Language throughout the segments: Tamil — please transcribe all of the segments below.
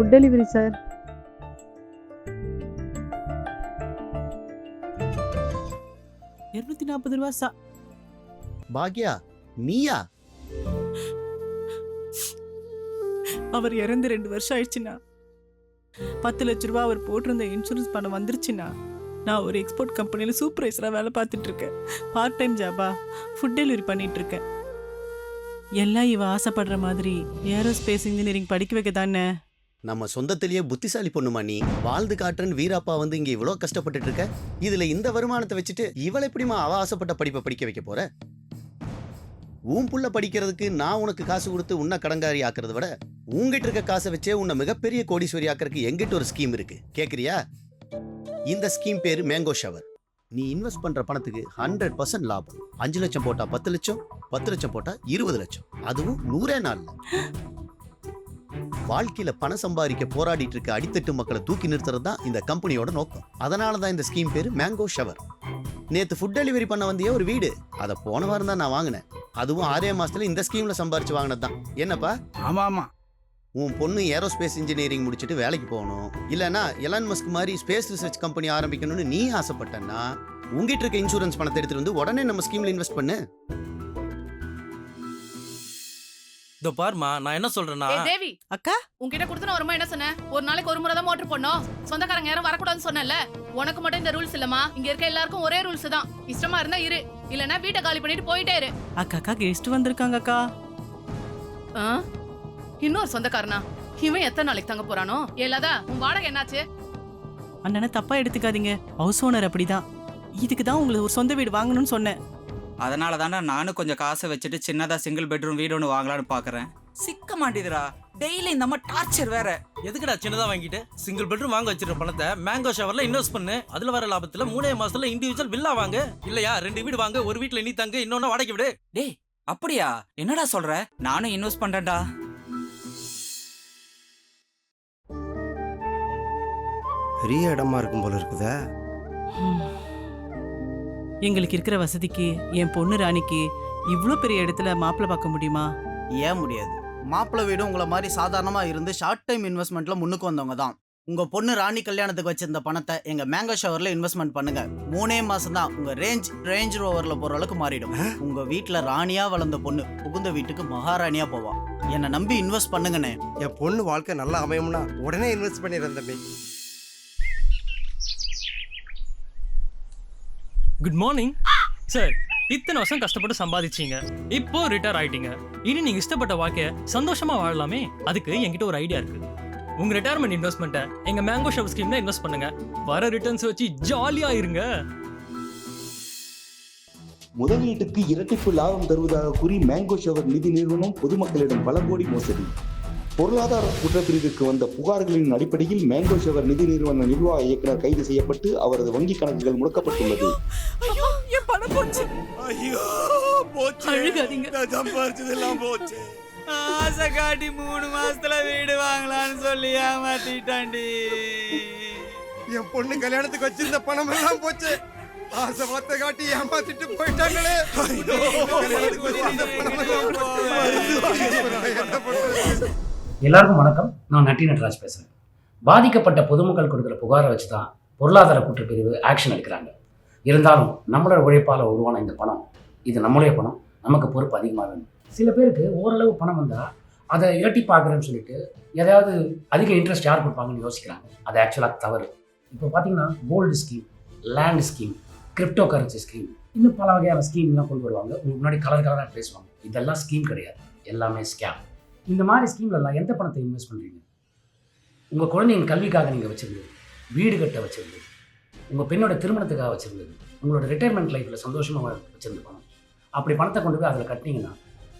ஃபுட் டெலிவரி சார் இருநூத்தி நாற்பது ரூபா சா பாக்யா நீயா? அவர் இறந்து ரெண்டு வருஷம் ஆயிடுச்சுண்ணா. பத்து லட்ச ரூபா அவர் போட்டிருந்த இன்சூரன்ஸ் பணம் வந்துருச்சுண்ணா. நான் ஒரு எக்ஸ்போர்ட் கம்பெனியில் சூப்பர்வைசராக வேலை பார்த்துட்டு இருக்கேன் பார்ட் டைம் ஜாபா ஃபுட் டெலிவரி பண்ணிட்டு இருக்கேன் எல்லாம் இவ ஆசைப்படுற மாதிரி ஏரோஸ்பேஸ் இன்ஜினியரிங் படிக்க வைக்க தானே நம்ம சொந்தத்திலேயே புத்திசாலி பொண்ணுமா நீ? வாழ்ந்து காட்டுறன் வீராப்பா வந்து இங்க இவ்வளோ கஷ்டப்பட்டுட்டு இருக்க? இதுல இந்த வருமானத்தை வச்சுட்டு இவளை எப்படிமா அவ ஆசைப்பட்ட படிப்பை படிக்க வைக்க போற? உன் புள்ள படிக்கிறதுக்கு நான் உனக்கு காசு கொடுத்து உன்னை கடங்காரி ஆக்குறத விட உங்ககிட்ட இருக்க காசை வச்சே உன்னை மிகப்பெரிய கோடீஸ்வரி ஆக்கிறதுக்கு எங்கிட்ட ஒரு ஸ்கீம் இருக்கு. கேக்குறியா? இந்த ஸ்கீம் பேரு மேங்கோ ஷவர் நீ இன்வெஸ்ட் பண்ற பணத்துக்கு ஹண்ட்ரட் பர்சன்ட் லாபம். அஞ்சு லட்சம் போட்டா பத்து லட்சம் பத்து லட்சம் போட்டா இருபது லட்சம். அதுவும் நூறே நாள் வாழ்க்கையில பணம் சம்பாதிக்க போராடிட்டு இருக்க அடித்தட்டு மக்களை தூக்கி நிறுத்துறது தான் இந்த கம்பெனியோட நோக்கம். அதனால தான் இந்த ஸ்கீம் பேரு மேங்கோ ஷவர் நேத்து ஃபுட் டெலிவரி பண்ண வந்தியே ஒரு வீடு. அதை போன வாரம் தான் நான் வாங்கினேன். அதுவும் ஆறே மாசத்துல இந்த ஸ்கீம்ல சம்பாரிச்சு வாங்கினது தான் என்னப்பா? ஆமா ஆமா. உன் பொண்ணு ஏரோஸ்பேஸ் இன்ஜினியரிங் முடிச்சுட்டு வேலைக்கு போகணும். இல்லைன்னா எலான் மஸ்க் மாதிரி ஸ்பேஸ் ரிசர்ச் கம்பெனி ஆரம்பிக்கணும்னு நீ ஆசைப்பட்டன்னா உங்ககிட்ட இருக்க இன்சூரன்ஸ் பணத்தை எடுத்துட்டு வந்து உடனே நம்ம ஸ்கீம்ல இன்வெஸ்ட் பண்ணு. இதோ பாருமா நான் என்ன சொல்றேன்னா ஏய் தேவி. அக்கா? உன்கிட்ட கொடுத்து வருமா என்ன சொன்னேன்? ஒரு நாளைக்கு ஒரு முறை தான் மோட்டர் போடணும். சொந்தக்காரங்க யாரும் வரக்கூடாதுன்னு சொன்னேன்ல. உனக்கு மட்டும் இந்த ரூல்ஸ் இல்லம்மா. இங்க இருக்க எல்லாருக்கும் ஒரே ரூல்ஸ் தான். இஷ்டமா இருந்தா இரு. இல்லனா வீட்டை காலி பண்ணிட்டு போயிட்டே இரு. அக்கா அக்கா கெஸ்ட் வந்திருக்காங்க அக்கா. ஆ? இன்னொரு சொந்தக்காரனா? இவன் எத்தனை நாளைக்கு தங்க போறானோ? எல்லாதா உன் வாடகை என்னாச்சு? அண்ணனை தப்பா எடுத்துக்காதீங்க. ஹவுஸ் ஓனர் அப்படிதான். இதுக்கு தான் உங்களுக்கு ஒரு சொந்த வீடு வாங்கணும்னு சொன்னேன். அதனால தானே நானும் கொஞ்சம் காசை வச்சுட்டு சின்னதா சிங்கிள் பெட்ரூம் வீடு ஒன்று வாங்கலாம்னு பாக்குறேன். சிக்க மாட்டேதுடா. டெய்லி இந்த மாதிரி டார்ச்சர் வேற. எதுக்குடா சின்னதா வாங்கிட்டு? சிங்கிள் பெட்ரூம் வாங்க வச்சிருக்க பணத்தை மேங்கோ ஷவர்ல இன்வெஸ்ட் பண்ணு. அதுல வர லாபத்துல மூணே மாசத்துல இண்டிவிஜுவல் வில்லா வாங்க. இல்லையா? ரெண்டு வீடு வாங்க ஒரு வீட்ல நீ தங்க இன்னொன்னு வாடகை விடு. டேய் அப்படியா? என்னடா சொல்ற? நானும் இன்வெஸ்ட் பண்றேன்டா. பெரிய இடமா இருக்கும் போல இருக்குதே. எங்களுக்கு இருக்கிற வசதிக்கு என் பொண்ணு ராணிக்கு இவ்ளோ பெரிய இடத்துல மாப்பிள்ளை பார்க்க முடியுமா? ஏன் முடியாது. மாப்பிள்ளை வீடும் உங்களை மாதிரி சாதாரணமா இருந்து ஷார்ட் டைம் இன்வெஸ்ட்மெண்ட்ல முன்னுக்கு வந்தவங்க தான். உங்க பொண்ணு ராணி கல்யாணத்துக்கு வச்சிருந்த பணத்தை எங்க மேங்கோ ஷவர்ல இன்வெஸ்ட்மெண்ட் பண்ணுங்க. மூணே மாசம் தான் உங்க ரேஞ்ச் ரேஞ்ச் ரோவர்ல போற அளவுக்கு மாறிடும். உங்க வீட்ல ராணியா வளர்ந்த பொண்ணு புகுந்த வீட்டுக்கு மகாராணியா போவா. என்னை நம்பி இன்வெஸ்ட் பண்ணுங்கண்ணே. என் பொண்ணு வாழ்க்கை நல்லா அமையும்னா உடனே இன்வெஸ்ட் பண்ணிடுறேன் தம்பி. குட் மார்னிங் சார் இத்தனை வருஷம் கஷ்டப்பட்டு சம்பாதிச்சீங்க. இப்போ ரிட்டையர் ஆயிட்டீங்க. இனி நீங்க இஷ்டப்பட்ட வாழ்க்கைய சந்தோஷமா வாழலாமே? அதுக்கு என்கிட்ட ஒரு ஐடியா இருக்கு. உங்க ரிட்டையர்மெண்ட் இன்வெஸ்ட்மெண்ட்டை எங்க மேங்கோ ஷவ் ஸ்கீம்ல இன்வெஸ்ட் பண்ணுங்க. வர ரிட்டர்ன்ஸ் வச்சு ஜாலியா இருங்க. முதலீட்டுக்கு இரட்டிப்பு லாபம் தருவதாக கூறி மேங்கோ ஷவர் நிதி நிறுவனம் பொதுமக்களிடம் பல கோடி மோசடி. பொருளாதார குற்றப்பிரிவுக்கு வந்த புகார்களின் அடிப்படையில் மேங்கோ ஷவர் நிதி நிறுவன நிர்வாக இயக்குனர் கைது செய்யப்பட்டு அவரது வங்கி கணக்குகள் முடக்கப்பட்டுள்ளது. ஐயோ என் பணம் போச்சு. ஐயோ போச்சு. அழுகாதீங்க. நான் சம்பாரிச்சதெல்லாம் போச்சு. ஆசை காட்டி மூணு மாசத்துல வீடு வாங்கலாம்னு சொல்லி ஏமாத்திட்டாண்டி. என் பொண்ணு கல்யாணத்துக்கு வச்சிருந்த பணம் எல்லாம் போச்சு. ஆசை வார்த்தை காட்டி ஏமாத்திட்டு போயிட்டாங்களே. கல்யாணத்துக்கு வச்சிருந்த பணம் எல்லாம் போச்சு. என்ன பண்றது? எல்லாருக்கும் வணக்கம். நான் நட்டி நட்ராஜ் பேசுகிறேன் பாதிக்கப்பட்ட பொதுமக்கள் கொடுக்குற புகாரை வச்சு தான் பொருளாதார குற்றப்பிரிவு ஆக்ஷன் எடுக்கிறாங்க. இருந்தாலும் நம்மளோட உழைப்பால் உருவான இந்த பணம் இது நம்மளுடைய பணம் நமக்கு பொறுப்பு அதிகமாக வேணும். சில பேருக்கு ஓரளவு பணம் வந்தால் அதை இரட்டி பார்க்குறேன்னு சொல்லிட்டு எதாவது அதிக இன்ட்ரெஸ்ட் யார் கொடுப்பாங்கன்னு யோசிக்கிறாங்க. அது ஆக்சுவலாக தவறு. இப்போ பார்த்தீங்கன்னா gold scheme land scheme cryptocurrency scheme இன்னும் பல வகையான ஸ்கீம்லாம் கொண்டு வருவாங்க. உங்களுக்கு முன்னாடி கலர் கலராக பேசுவாங்க. இதெல்லாம் ஸ்கீம் கிடையாது. எல்லாமே ஸ்கேம் இந்த மாதிரி ஸ்கீம்லலாம் எந்த பணத்தை இன்வெஸ்ட் பண்ணுறீங்க உங்கள் குழந்தைங்க கல்விக்காக நீங்கள் வச்சுருந்தது வீடு கட்ட வச்சுருந்தது உங்கள் பெண்ணோட திருமணத்துக்காக வச்சுருந்தது உங்களோட ரிட்டையர்மெண்ட் லைஃப்பில் சந்தோஷமாக வச்சுருந்து பணம். அப்படி பணத்தை கொண்டு போய் அதில் கட்டினீங்கன்னா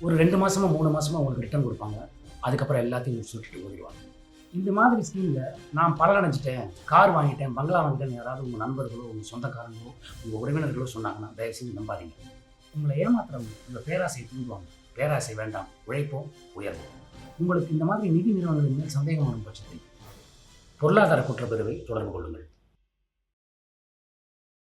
ஒரு ரெண்டு மாதமோ மூணு மாதமோ உங்களுக்கு ரிட்டர்ன் கொடுப்பாங்க. அதுக்கப்புறம் எல்லாத்தையும் சுட்டுட்டு ஓடிடுவாங்க. இந்த மாதிரி ஸ்கீமில் நான் பலனடைஞ்சிட்டேன். கார் வாங்கிட்டேன் பங்களா வாங்கிட்டேன் யாராவது உங்கள் நண்பர்களோ உங்கள் சொந்தக்காரங்களோ உங்கள் உறவினர்களோ சொன்னாங்கன்னா தயவு செஞ்சு நம்பாதீங்க. உங்களை ஏமாத்துறவங்க உங்கள் பேராசையை தூண்டுவாங்க. பேராசை வேண்டாம் உழைப்போம் உயர்வோம். உங்களுக்கு இந்த மாதிரி நிதி நிறுவனங்களின் மேல் சந்தேகம் வரும் பட்சத்தில் பொருளாதார குற்றப்பிரிவை தொடர்பு கொள்ளுங்கள்.